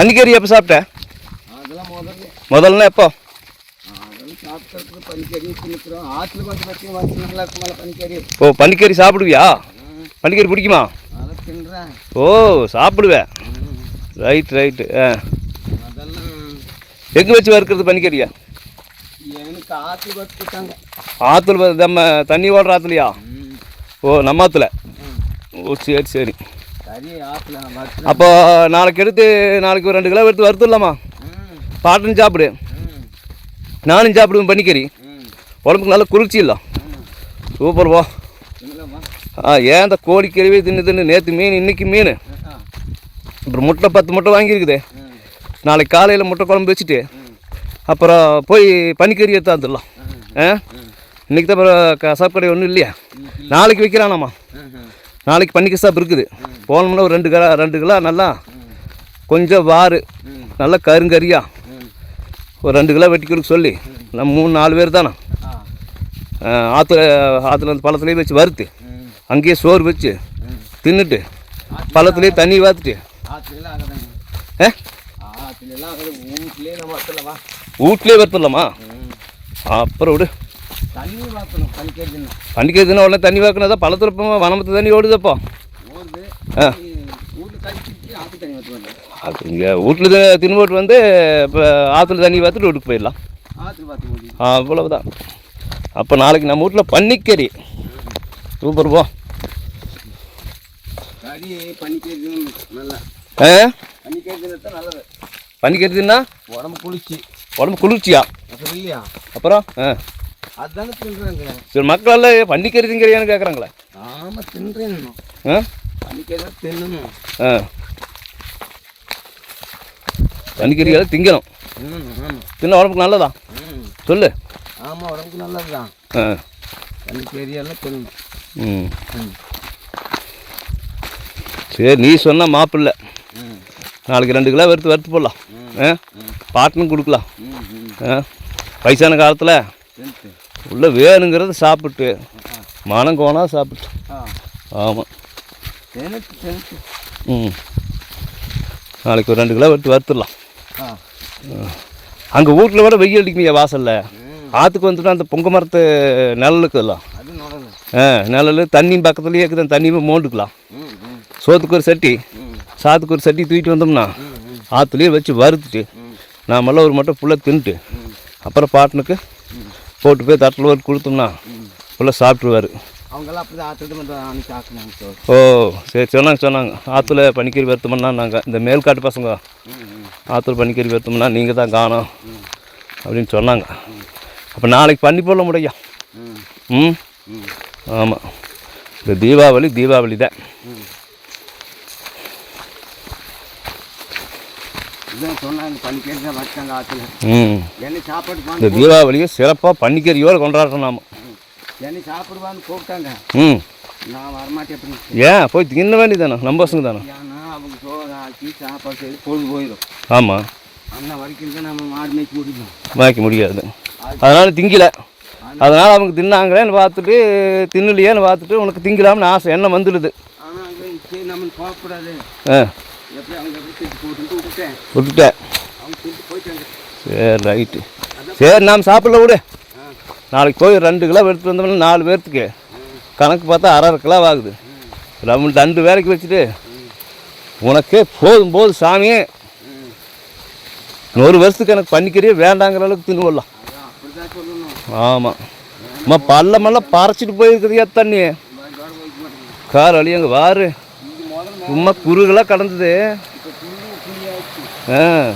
பன்னிக்கறி எப்போ சாப்பிட்ட? முதல்ல முதல்ல எப்போ? பனிக்கறி பனிக்கறி ஓ பன்னிக்கறி சாப்பிடுவியா? பன்னிக்கறி பிடிக்குமா? ஓ சாப்பிடுவேன். ரைட் ரைட்டு ஆ. அதெல்லாம் எங்கே வச்சு வறுக்கிறது பன்னிக்கறியா எனக்கு ஆற்று வச்சுட்டாங்க ஆற்றுல நம்ம தண்ணி ஓடுற ஆற்றுலையா ஓ நம்ம ஆற்றுல ஓ சரி சரி. அப்போ நாளைக்கு எடுத்து நாளைக்கு ஒரு ரெண்டு கிலோ எடுத்து வறுத்துடலாமா? பாட்டன் சாப்பிடு. நானும் சாப்பிடுவேன் பன்னிக்கறி. ம். உடம்புக்கு நல்ல குளிர்ச்சி இல்லை. சூப்பர் போ. ஆ ஏன் இந்த கோழிக்கறிவே தின்னு தின்னு நேற்று மீன் இன்னைக்கு மீன்? அப்புறம் முட்டை பத்து முட்டை வாங்கியிருக்குது. நாளைக்கு காலையில் முட்டை குழம்பு வச்சுட்டு அப்புறம் போய் பனிக்கறி எடுத்து வந்துடலாம். ஆ? ம். இன்னைக்கு தான் அப்புறம் கசாப் கடை ஒன்றும் இல்லையா? நாளைக்கு வைக்கிறானாம்மா நாளைக்கு பன்னி கசாப் இருக்குது. போனோம்னா ஒரு ரெண்டு கிலோ ரெண்டு கிலோ நல்லா கொஞ்சம் வாறு நல்லா கருங்கறியா ஒரு ரெண்டு கிலோ வெட்டி கொடுக்க சொல்லி நம்ம மூணு நாலு பேர் தானே? ஆ ஆற்றுல ஆற்றுல அந்த பழத்துலேயே வச்சு வறுத்து அங்கேயே சோறு வச்சு தின்னுட்டு பழத்துலேயே தண்ணி வாத்துட்டு வீட்லேயே வறுத்துடலாமா? அப்புறம் விடு. தண்ணி வாக்கணும் தினம் உடனே தண்ணி வாக்கினதா பழத்தில் இப்போ வனமத்து தண்ணி ஓடுதப்போ. ஓடுது. ஆ. இங்கே வீட்டில் தின்னு வந்து இப்போ ஆற்றுல தண்ணி பார்த்துட்டு வீட்டுக்கு போயிடலாம். ஓடி அவ்வளவுதான். அப்போ நாளைக்கு நம்ம வீட்டில் பன்னிக்கறி சூப்பர் போ. கறி பனிக்கறி நல்லா. ஆ? பனிக்கறி தான் நல்லது. பன்னிக்கறி தின்னா உடம்பு குளிச்சு உடம்பு குளிர்ச்சியா? அப்புறம்? ஆ. அதுதானே தின்றாங்க. சரி மக்கள் எல்லாம் பன்னிக்கறி திங்கறியான்னு கேட்குறாங்களே ஆமாம் தின்றேன் ஆ? பனிக்கறி தான் தின்னணும். ஆ. பன்னிக்கறி எல்லாம் திங்கணும் தின்ன உடம்புக்கு நல்லதா? சொல்லு. ஆமாம் உடம்புக்கு நல்லது தான் ஆ. பனிக்கறி எல்லாம் தின்னணும். ம். சரி நீ சொன்ன மாப்பிள்ளை. நாளைக்கு ரெண்டு கிலோ வறுத்து வறுத்து போடலாம். ஆ? பாட்டுன்னு கொடுக்கலாம். ஆ? வயசான காலத்தில் உள்ள வேணுங்கிறத சாப்பிட்டு. மனம் கோணா சாப்பிட்டு. ஆமாம் ம். நாளைக்கு ஒரு ரெண்டு கிலோ வறுத்து வறுத்துடலாம். அங்கே வீட்டில் விட வெயில் அடிக்குமையா வாசலில். ஆற்றுக்கு வந்துட்டு அந்த பொங்க மரத்து நிழலுக்குலாம் அது நல்லது ஆ நிழல் தண்ணியும் பக்கத்துலேயே இருக்குது. தண்ணியும் மோண்டுக்கலாம் சோத்துக்கு ஒரு சட்டி. சாத்துக்கு ஒரு சட்டி தூக்கிட்டு வந்தோம்னா ஆற்றுலேயே வச்சு வறுத்துட்டு நாமெல்லாம் ஒரு மட்டும் ஃபுல்லாக தின்ட்டு அப்புறம் பாட்டனுக்கு போட்டு போய் தட்டில் ஒரு கொடுத்தோம்னா ஃபுல்லாக சாப்பிட்ருவாரு. அவங்கெல்லாம் அப்படி ஆற்றுட்டு ஆக்குனாங்க சார் ஓ சரி சொன்னாங்க சொன்னாங்க. ஆற்றுல பனிக்கறி வறுத்தோம்னா நாங்கள் இந்த மேல்காட்டு பசங்க ஆற்றுல பனிக்கறி வறுத்தோம்னா நீங்கள் தான் காணோம் அப்படின்னு சொன்னாங்க. அப்போ நாளைக்கு பண்ணி போட முடியா? ம். ம்? ம் ஆமாம் இந்த தீபாவளி தீபாவளி தான். சொன்னாங்க தான் வச்சாங்க ஆற்றுல ம். என்ன சாப்பாடு இந்த தீபாவளியை சிறப்பாக பனிக்கறியோடு கொண்டாடுறோம் நாம. என்ன சாப்பிடுவான்னு கூப்பிட்டாங்க. ம். நான் வரமாட்டேன் ஏன்? போய் தின்ன வேண்டியதானே நம்ம பசங்க தானே? ஏன்னா அவங்க சோறு ஆக்கி சாப்பாடு செய்து பொழுது போயிடும். ஆமாம் அண்ணா வரைக்கும் தான் நம்ம மாடு மேய்ச்சி முடியும். வாய்க்க முடியாது. அதனால் திங்கல. அதனால் அவங்க தின்னாங்களேன்னு பார்த்துட்டு தின்னலையேன்னு பார்த்துட்டு உனக்கு திங்கலாம்னு ஆசை எண்ணம் வந்துடுது. ஆனால் நம்ம போகக்கூடாது ஆ. எப்படி அவங்க போட்டுட்டு விட்டுட்டேன். சரி ரைட்டு சரி நாம் சாப்பிடல விடு. நாளைக்கு போய் ரெண்டு கிலோ எடுத்துட்டு வந்தோம்னா நாலு பேர்த்துக்கு. கணக்கு பார்த்தா அரை அரை கிலோ ஆகுது. நம்ம ரெண்டு வேலைக்கு வச்சுட்டு உனக்கே போதும் போதும் சாமி ம் ஒரு வருஷத்துக்கு எனக்கு பண்ணிக்கிறியே வேண்டாங்கிற அளவுக்கு தின்னுவலாம் அதான் அப்படி தான் சொல்லணும். ஆமாம் அம்மா பள்ளமெல்லாம் பறச்சிட்டு போயிருக்குதுயா தண்ணி. கார் அழி அங்கே வாரு. சும்மா குறுகலாக கடந்தது. ஆ.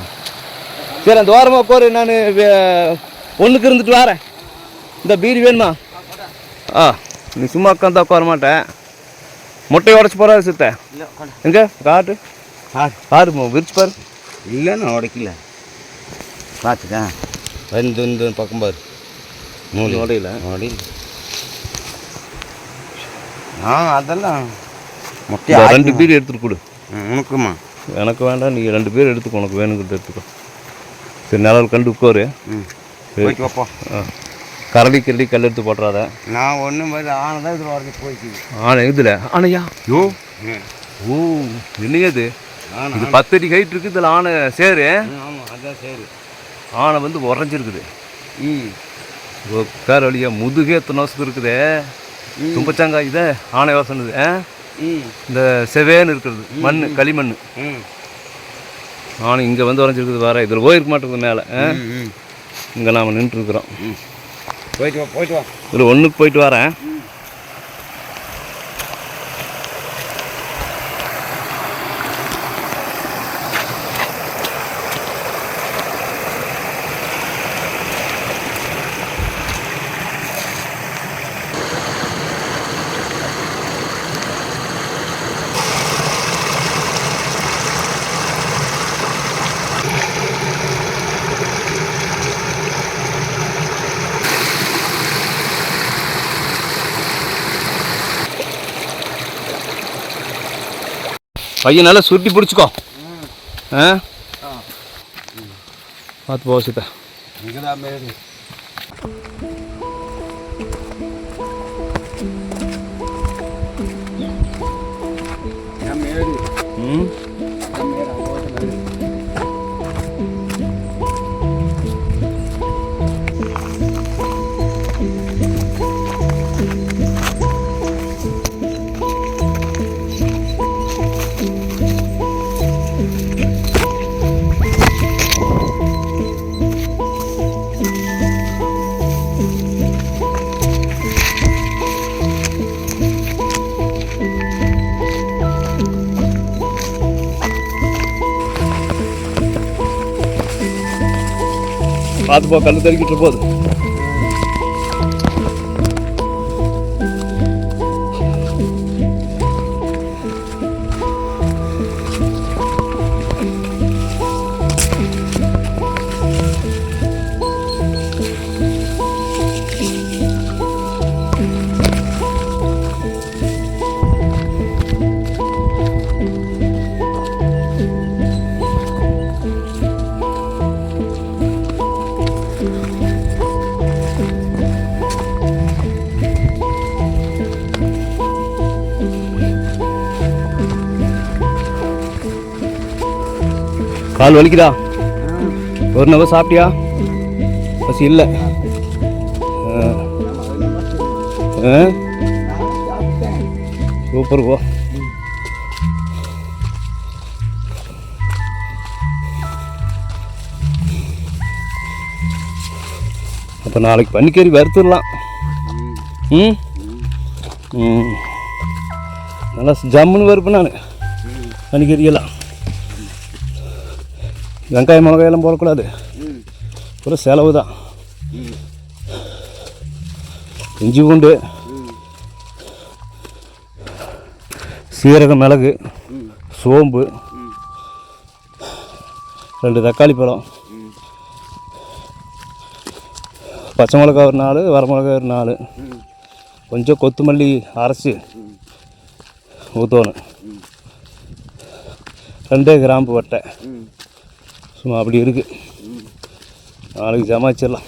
சரி அந்த ஓரமாக போரு நான் ஒன்றுக்கு இருந்துட்டு வரேன். இந்த பீடி வேணுமா? ஆ நீ சும்மா உட்காந்து உட்கார மாட்டேன். முட்டையை உடச்சி போகிறாரு சித்த. எங்கே? காட்டு. பாரு விரிச்சு பாரு. இல்லை நான் உடைக்கல. பார்த்துக்கா வந்து இந்த பக்கம் பாரு. நூல் உடையில. உடையில. ஆ அதெல்லாம். முட்டையை ரெண்டு பீடி எடுத்துட்டு கொடு. உனக்குமா? எனக்கு வேண்டாம் நீ ரெண்டு பேர் எடுத்துக்கோ உனக்கு வேணுங்கிறது எடுத்துக்கோ. சரி நிழல் கண்டு உட்காரு. ம். சரி. போய்க்கு வைப்போம் ஆ. கரடி கிரடி கல் எடுத்து போட்டுறாத. நான் ஒன்றும் மாதிரி ஆனதான் இதில் வரது போய்க்கு ஆனா இதில் ஆனையா? யோ. ஓ என்னையா இது? ஆனா இது பத்து அடி ஹைட் இருக்குது இதில் ஆனை சேரு. ஆமாம் அதான் சரி. ஆனை வந்து உறைஞ்சிருக்குது. ம். பேர் வழியா முதுகே துணோசுக்கு இருக்குதே. தும்பச்சாங்காய் இதே ஆனை வாசனது ஆ? இந்த செவேன்னு இருக்கிறது மண் களிமண் ம். ஆனை இங்கே வந்து உறைஞ்சிருக்குது வேற இதில் போயிருக்க மாட்டேங்குது மேலே இங்கே நாம் நின்றுருக்குறோம். போயிட்டு வா போயிட்டு வா. இதில் ஒன்றுக்கு போயிட்டு வரேன். பையன் நல்லா சுருட்டி பிடிச்சிக்கோ. ஆ. பார்த்து போ சீதா ம்? பார்த்து போ கல் தெறிக்கிட்டு போகுது கால் வலிக்குதா? ஒரு நபர் சாப்பிட்டியா? பசி இல்லை. சூப்பர் போ. அப்போ நாளைக்கு பன்னிக்கறி வறுத்துடலாம். ம்? ம். நல்லா ஜம்முன்னு வறுப்பேன் நான். பன்னிக்கறியெல்லாம் வெங்காயம் மிளகாயெல்லாம் போடக்கூடாது. ஒரு செலவு தான். இஞ்சி பூண்டு ம். சீரகம் மிளகு சோம்பு ரெண்டு தக்காளி பழம். பச்சை மிளகா ஒரு நாலு வரமிளகா ஒரு நாலு. கொஞ்சம் கொத்தமல்லி அரைச்சி ஊற்றணும் ரெண்டே கிராம்பு வட்டை. சும்மா அப்படி இருக்குது நாளைக்கு ஜமாச்சிடலாம்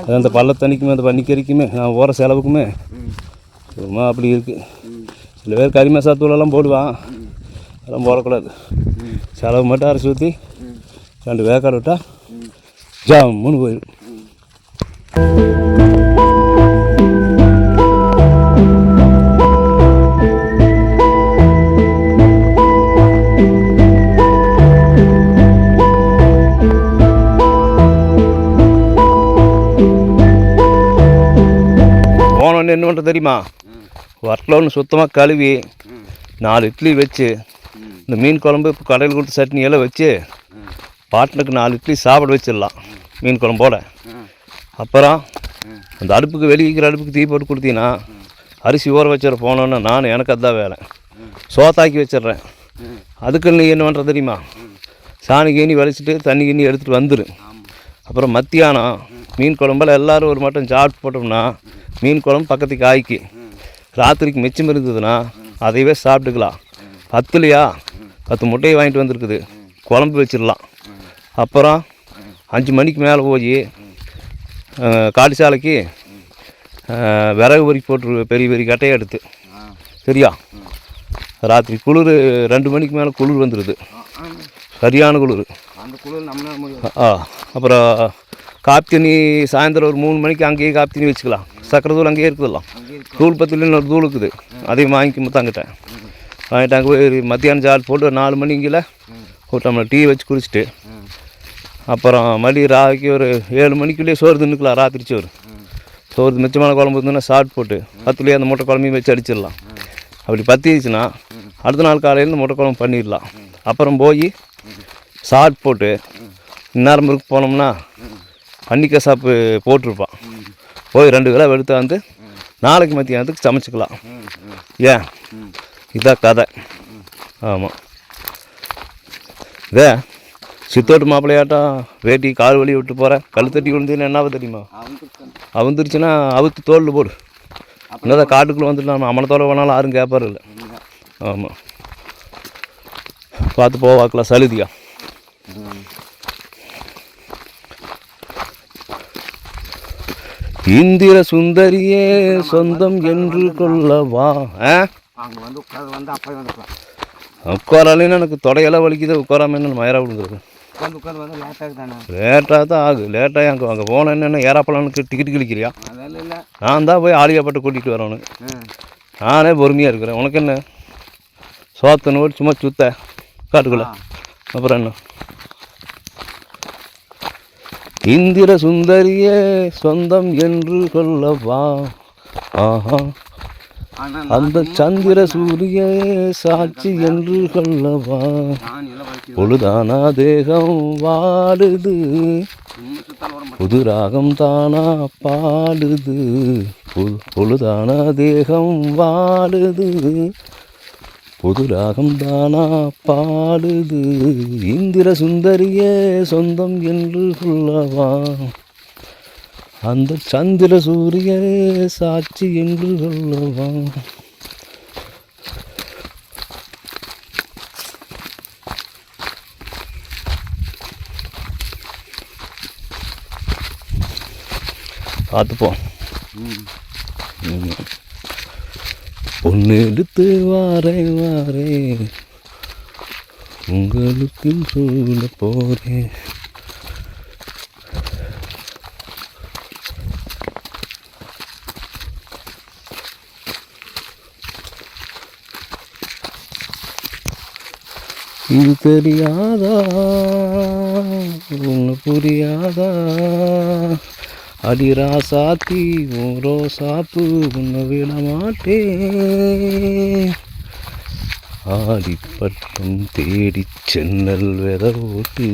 அது அந்த பள்ளத்தண்ணிக்குமே அந்த பன்னிக்கறிக்குமே நான் ஓர செலவுக்குமே சும்மா அப்படி இருக்குது சில பேர் கறி மசாத்தூளெல்லாம் போடுவான். அதெல்லாம் போடக்கூடாது. செலவு மட்டும் அரைச்சி ஊற்றி ரெண்டு வேக்காடு விட்டால் ஜாமுன்னு போயிடும். என்ன பண்ணுறது தெரியுமா ஒன்று சுத்தமாக கழுவி நாலு இட்லி வச்சு இந்த மீன் குழம்பு இப்போ கடையில் கொடுத்த சட்னி எல்லாம் வச்சு பாட்டனுக்கு நாலு இட்லி சாப்பிட வச்சிடலாம். மீன் குழம்போட அப்புறம் அந்த அடுப்புக்கு வெளியே இருக்கிற அடுப்புக்கு தீ போட்டு கொடுத்தீங்கன்னா அரிசி ஊற வச்சிட போனோன்னா நான் எனக்கு அதான் வேலை. சோத்தாக்கி வச்சிடுறேன். அதுக்கு நீ என்ன பண்ணுற தெரியுமா சாணி கீனி வலிச்சிட்டு தண்ணி கீனி எடுத்துகிட்டு வந்துடு ஆமாம் அப்புறம் மத்தியானம் மீன் குழம்புல எல்லோரும் ஒரு மட்டும் சாப்பிட்டு போட்டோம்னா மீன் குழம்பு பக்கத்துக்கு ஆய்க்கு ராத்திரிக்கு மிச்சம் இருந்ததுன்னா அதையவே சாப்பிட்டுக்கலாம். பத்துலையா? பத்து முட்டையை வாங்கிட்டு வந்திருக்குது. குழம்பு வச்சிடலாம். அப்புறம் அஞ்சு மணிக்கு மேலே போய் காட்டு சாலைக்கு விறகு பொறி போட்டு பெரிய பெரிய கட்டையை எடுத்து. சரியா? ராத்திரி குளிர் ரெண்டு மணிக்கு மேலே குளிர் வந்துடுது சரியான குளிர். ஆ அப்புறம் காப்பி தண்ணி சாயந்தரம் ஒரு மூணு மணிக்கு அங்கேயே காப்பி தண்ணி வச்சுக்கலாம். சக்கரை தூள் அங்கேயே இருக்குதுல்லாம் தூள் பத்தில் இன்னொரு தூள் இருக்குது. அதையும் வாங்கிக்க தங்கிட்டேன். வாங்கிட்டு அங்கே போய் மத்தியானம் ஜால் போட்டு ஒரு நாலு மணிங்கில் ஒரு டம்ளர் டீ வச்சு குடிச்சிட்டு அப்புறம் மறுபடியும் ராவிக்கு ஒரு ஏழு மணிக்குள்ளேயே சோறு தின்னுக்கலாம் ராத்திரி சோறு. சோறு மிச்சமான குழம்பு இருந்ததுன்னா சாப்பிட்டு போட்டு பத்துலேயே அந்த முட்டை குழம்பையும் வச்சு அடிச்சிடலாம். அப்படி பற்றிடுச்சுன்னா அடுத்த நாள் காலையில் இந்த முட்டை குழம்பு பண்ணிடலாம். அப்புறம் போய் ஷார்ட் போட்டு இந்நேரம் இருக்கு போனோம்னா பன்னிக்காய் சாப்பு போட்டிருப்பான். போய் ரெண்டு கிலோ எடுத்து வந்து நாளைக்கு மத்தியானத்துக்கு சமைச்சிக்கலாம். ஏன்? இதான் கதை. ஆமாம் இதே சித்தோட்டு மாப்பிள்ளையாட்டம் வேட்டி கால் வழி விட்டு போகிறேன் கழு தட்டி விழுந்ததுன்னு என்ன தெரியுமா? அவுந்துருச்சுன்னா அவுத்து தோலில் போடு. என்னதான் காட்டுக்குள்ளே வந்துட்டு நம்ம அம்மனை வேணாலும் யாரும் கேட்பாரு இல்லை. ஆமாம் பார்த்து போவாக்கலாம் சலுதியா? இந்திர சுந்தரியே சொந்தம் என்று கொள்ளவா? உட்காராலேன்னு எனக்கு தொடையெல்லாம் வலிக்குது உட்காராம என்ன மயிரா வந்து லேட்டாக தானே ஆகுது லேட்டாக அங்கே அங்கே போனேன் என்ன ஏறாப்பலானுக்கு டிக்கெட் கிழிக்கிறியா? நான் தான் போய் ஆலியாப்பட்டு கூட்டிகிட்டு வரணும் நானே பொறுமையாக இருக்கிறேன். உனக்கு என்ன? சோத்தனை ஓடி சும்மா சுத்த. காட்டுக்குள்ள. அப்புறம் என்ன? இந்திர சுந்தரியே சொந்தம் என்று கொள்ளவா ஆஹா. அந்த சந்திர சூரிய சாட்சி என்று வலிக்குது பொழுதானா தேகம் வாடுது? புது ராகம் தானா பாடுது? பொழுதானா தேகம் வாடுது? புது ராகம் தானா பாடுது. இந்திர சுந்தரியே சொந்தம் என்று சொல்லவா? அந்த சந்திர சூரிய சாட்சி என்று சொல்லவா? பார்த்துப்போம். ம். பொண்ணு எடுத்து வாரேன் வாரேன் உங்களுக்கு சொல்ல போகிறேன் இது தெரியாதா? ஒன்று புரியாதா? அடிரா சாத்தி ஓரோ சாப்பு உன்னை விட மாட்டேன். ஆடிப்பட்டம் தேடி சென்னல் வெத ஓட்டு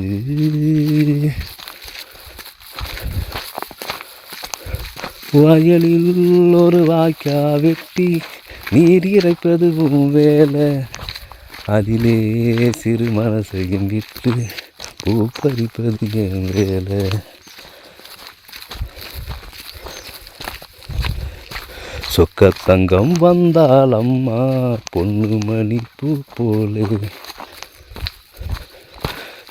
வயலில் ஒரு வாய்க்கா வெட்டி நீர் இறைப்பதுவும் வேலை. அதிலே சிறு மனசையும் விட்டு பூ பறிப்பது என் வேலை. சொக்க தங்கம் வந்தால் அம்மா பொண்ணு மணி பூ போலே.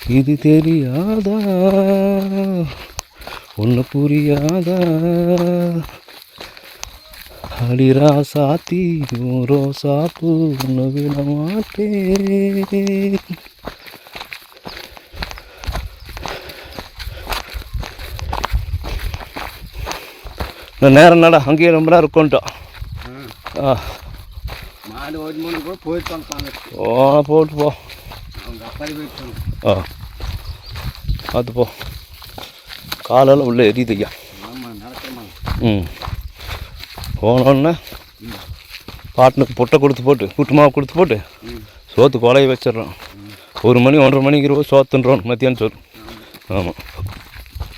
இது தெரியாதா? ஒன்று புரியாதா? அடிரா சாத்தி ரோசா பூ உணவிட மாட்டேன். நான் நேரம் நட அங்கேயே ரொம்ப நேரம் உட்காந்துட்டோம். ம். ஆ. மாடு ஓடி மூணு கூட போயிட்டு வந்துப்பாங்க போனா போட்டு போ. அவங்க அப்பாடி போயிட்டு ஆ. பார்த்து போ. காலெல்லாம் உள்ளே எரியுது ஐயா. ஆமாம் ம். போனோடனே பாட்டனுக்கு பொட்டை கொடுத்து போட்டு கூட்டு மாவு கொடுத்து போட்டு சோத்து கொலைய வச்சிடுறோம். ஒரு மணி ஒன்றரை மணிக்கு இருபது சோத்துன்றோம் மத்தியானம் சோறு. ஆமாம்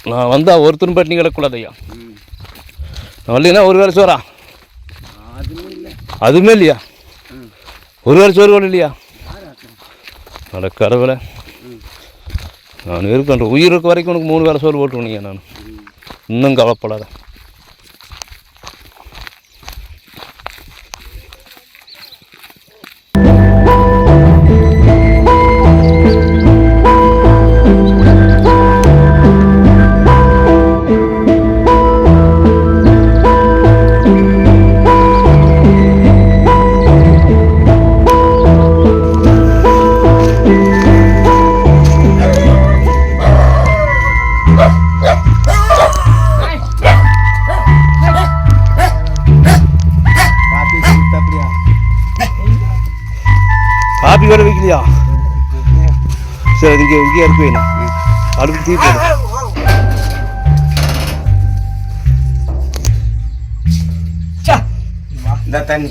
நான் வந்தால் ஒருத்தரும் பட்டினி கிடக்கூடாது ஐயா. ம் ஒரு வேளை சோறா? அதுவுமே இல்லையா? ஒரு வேளை சோறு கூட இல்லையா? யார் அட கடவுளை. நான் இருக்கின்ற உயிர் வரைக்கும் உனக்கு மூணு வேளை சோறு போட்டுருவீங்க நான். இன்னும் கவலைப்படாத. இங்கே இங்கேயே இருக்கு வேணும் அடுப்பு தீ போடு இந்த தண்ணி.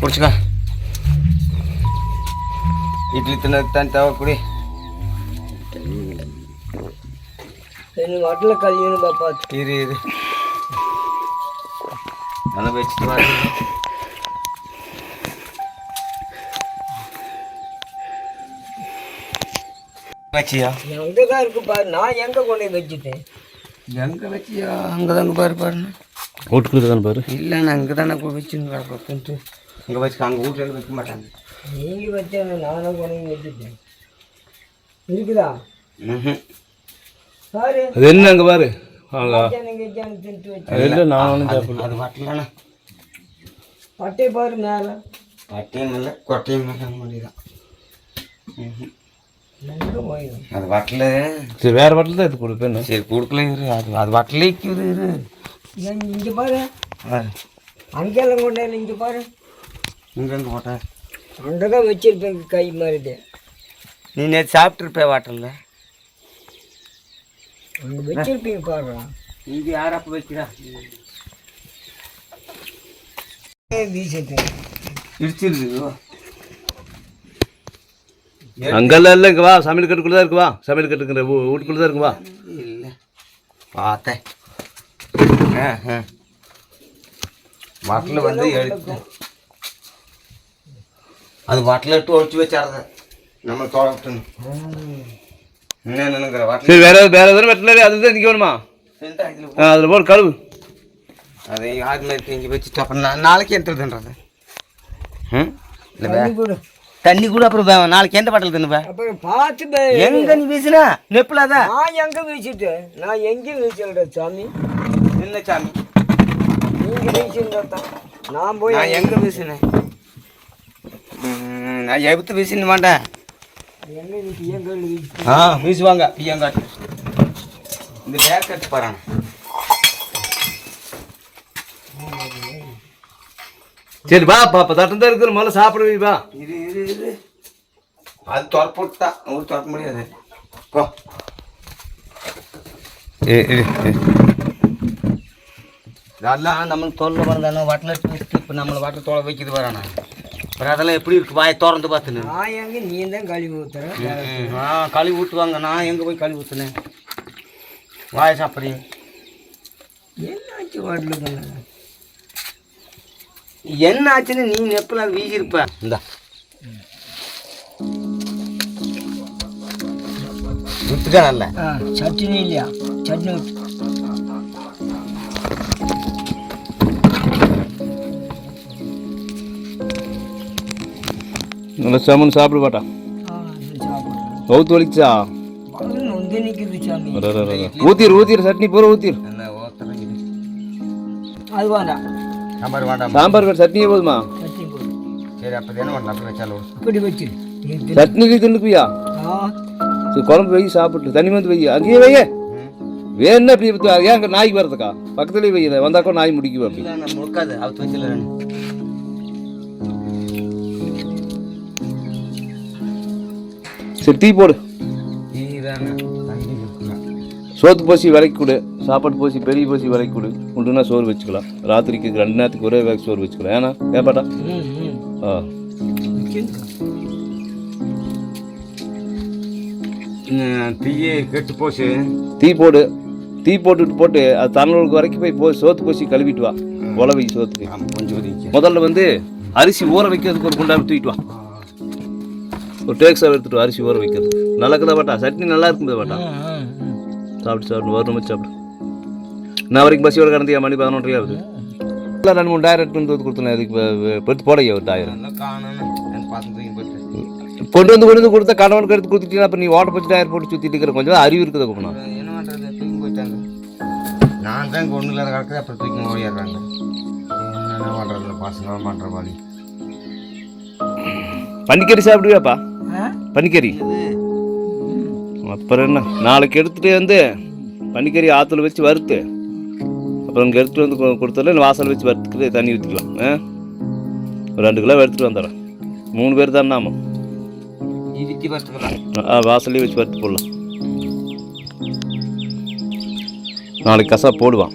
குடிச்சுக்க. இட்லி தின்னதுக்கு தண்ணி தேவை குடி ரெண்டு வாட்டில் கல்யாணம் பாப்பா. இரு இரு. நல்லா வச்சுட்டு வச்சியா? எங்கே தான் இருக்கு பாரு நான் எங்கே கொண்டு போய் வச்சுட்டேன்? எங்கே வச்சியா? அங்கே தாங்க பாரு. பாருண்ணா ஓட்டுக்குள்ள தானே பாரு? இல்லைண்ணா அங்கே தானே வச்சுன்னு கிடப்பேன்ட்டு இங்கே வச்சுக்க அங்கே வீட்டில் வைக்க மாட்டாங்க. நீங்கள் வச்சேன் நானும் கொண்டு வச்சுட்டேன். இருக்குதா. பாரு. அது என்ன அங்கே பாரு? வச்சு இல்லை நானும் சாப்பிடல. அது வரலண்ணா பட்டை பாரு மேலே. பட்டியும் இல்லை கொட்டையும் இல்லை முடியுதான் போயிடும் அது வட்டல. சரி வேறு பாட்டில் தான் எடுத்து கொடுப்பேன் சரி கொடுக்கல இரு. அது அது வட்டலே இரு. ஏன் இங்கே பாரு. அங்கெல்லாம் கொண்டாரு இங்கே பாரு. இங்கேருந்து போட்டேன் அங்கே தான் வச்சிருப்பேன் கை மாறிட்டு. நீ நேற்று சாப்பிட்ருப்பே வாட்டலில்? அங்கே வச்சிருப்பீங்க பாரு இங்கே யார் அப்போ வைக்கிறா? வீசிட்டேன் இடிச்சிருக்கு அங்கெல்லாம் இல்லை இங்கே வா. சமையல் கட்டுக்குள்ளே தான் இருக்கு வா. சமையல் கட்டுக்கிற வீட்டுக்குள்ளே தான் இருக்கு வா. இல்லை. பார்த்தேன் ஆ ஆ. வட்டில் வந்து எடுத்து அது வட்டில் எடுத்து ஒழிச்சு வச்சாருது நம்ம தோட்டணும் என்ன நினைக்கிற வட்டில். சரி வேற வேற எதுவும் வெட்டினரி? அதுதான் நிற்க வேணுமா? அதில் போட்டு கழுவு. அதை மாதிரி இங்கே வச்சுட்டு அப்புறம் நாளைக்கு எடுத்துறதுன்றது ம்? இல்லை தண்ணி கூட அப்புறம் நாளைக்கு எந்த பாட்டில் தின்னுப்ப? அப்புறம் பார்த்து எங்க நீ வீசுனா? நெப்பில் தான் நான் எங்க வீசிட்டேன் நான் எங்கேயும் வீசலடா சாமி? என்ன சாமி. நீங்க வீசிருந்தா நான் போய் நான் எங்க வீசினேன்? நான் எடுத்து வீசின மாட்டேன் எங்க வீசி எங்க வீசி? ஆ வீசுவாங்க. பிய்யங்காட்டு இந்த பேக் கட்டு போகிறான் சரி வா பாப்பா தட்டம் தான் இருக்குது முதல்ல சாப்பிட வை. இரு இரு இரு. அது துறப்புட்டா ஒரு துறக்க முடியாது. போ. அதெல்லாம் நம்மளுக்கு தொல்லை வந்தானே வட்டில் வச்சுட்டு இப்போ நம்மளை வட்டில் தொலை வைக்கிது வரானா அப்புறம் அதெல்லாம் எப்படி இருக்கு? வாயை திறந்து பார்த்துன்னு. நான் எங்க நீ தான் கழுவி ஊத்துற? ஆ கழுவி ஊற்றுவாங்க நான் எங்கே போய் கழுவி ஊற்றுனேன் வாயை சாப்பிட்றீங்க என்னாச்சு வாடலுக்கு என்ன ஆச்சுன்னு நீ நெப்பில் அது வீசியிருப்ப. இந்தா. விட்டுட்டா நல்ல? சட்னி இல்லையா? சட்னி ஊத்து. நல்லா சமன் சாப்பிட பாட்டா. கவுத்து வலிச்சா ஊத்திரு ஊத்திரு சட்னி பூரா ஊத்திரு. அது வேண்டாம். சாம்பார் வேண்டாம் சாம்பார் வேறு சட்னியே போதுமா? சரி அப்போ என்ன பண்ணலாம் அப்படி வச்சாலும் இப்படி வச்சு. சட்னி தின்னுக்குவியா? ஆ. சரி குழம்பு வை சாப்பிட்டு தண்ணி வந்து வை. அங்கேயே வைய. வேணும் அப்படி இப்ப ஏன் நாய்க்கு வரதுக்கா பக்கத்துலேயே வை வந்தாக்கோ நாய் முடிக்குவா அப்படி. முழுக்காது அவுத்து வச்சிடல சரி டீ போடு. ஈரான தண்ணி இருக்குல்ல. சோத்து போசி விலைக்கு கொடு. சாப்பாடு போசி பெரிய போசி விலைக்கு கொடு. உண்டுனா சோறு வச்சுக்கலாம். ராத்திரிக்கு ரெண்டு நேரத்துக்கு ஒரே வேக சோறு வச்சுக்கலாம். ஏன்னா ஏப்பாட்டா ஆ. தீயே கெட்டு போச்சு. டீ போடு. டீ போட்டுட்டு போட்டு அது தன்னலுக்கு வரைக்கும் போய் போ சோத்து போசி கழுவிட்டு வா. உழவை சோத்துக்கு. முதல்ல வந்து அரிசி ஊற வைக்கிறதுக்கு ஒரு குண்டாவை தூக்கிட்டு வா. ஒரு டேக்ஸாக எடுத்துட்டு அரிசி ஊற வைக்கிறதுக்கு. நல்லா இருக்குதா பாட்டா? சட்னி நல்லா இருக்குதா பாட்டா? சாப்பிட்டு சாப்பிட்டு வரணும் சாப்பிடு. நான் வரைக்கும் பஸ்ஸோட கடந்தியா மணி பதினொன்றரை ஆகுது. இல்லை ரெண்டு மூணு டயர் எடுத்து வந்து கொடுத்தேன். அதுக்கு பெற்று போடையா ஒரு டயர் நல்லா காணணும். எனக்கு பார்த்து தூக்கி போட்டு கொண்டு வந்து கொண்டு வந்து கொடுத்தா கணவனுக்கு எடுத்து கொடுத்துட்டீங்கன்னா அப்போ நீ ஓட்ட போச்சு டயர் போட்டு சுற்றிட்டு இருக்கிற கொஞ்சம் அறிவு இருக்குது அப்புறம் என்ன பண்ணுறது தூக்கி போயிட்டாங்க. நான் தான் ஒன்றும் இல்லாத கிடக்குது அப்புறம் தூக்கி ஓடிடுறாங்க என்ன பண்ணுறது பசங்க பண்ணுற மாதிரி. பன்னிக்கறி சாப்பிடுவியாப்பா? பன்னிக்கறி அப்புறம் என்ன? நாளைக்கு எடுத்துகிட்டு வந்து பன்னிக்கறி ஆற்றுல வச்சு வறுத்து. அப்புறம் இங்கே எடுத்துகிட்டு வந்து கொடுத்தல வாசல் வச்சு வறுத்துக்கிட்டு தண்ணி ஊற்றிக்கலாம் ஆ? ஒரு ரெண்டு கிலோ எடுத்துகிட்டு வந்துடுறேன். மூணு பேர் தான் நாம ஆ, வாசல்லே வச்சு பருத்து போடலாம். நாளைக்கு கசா போடுவான்.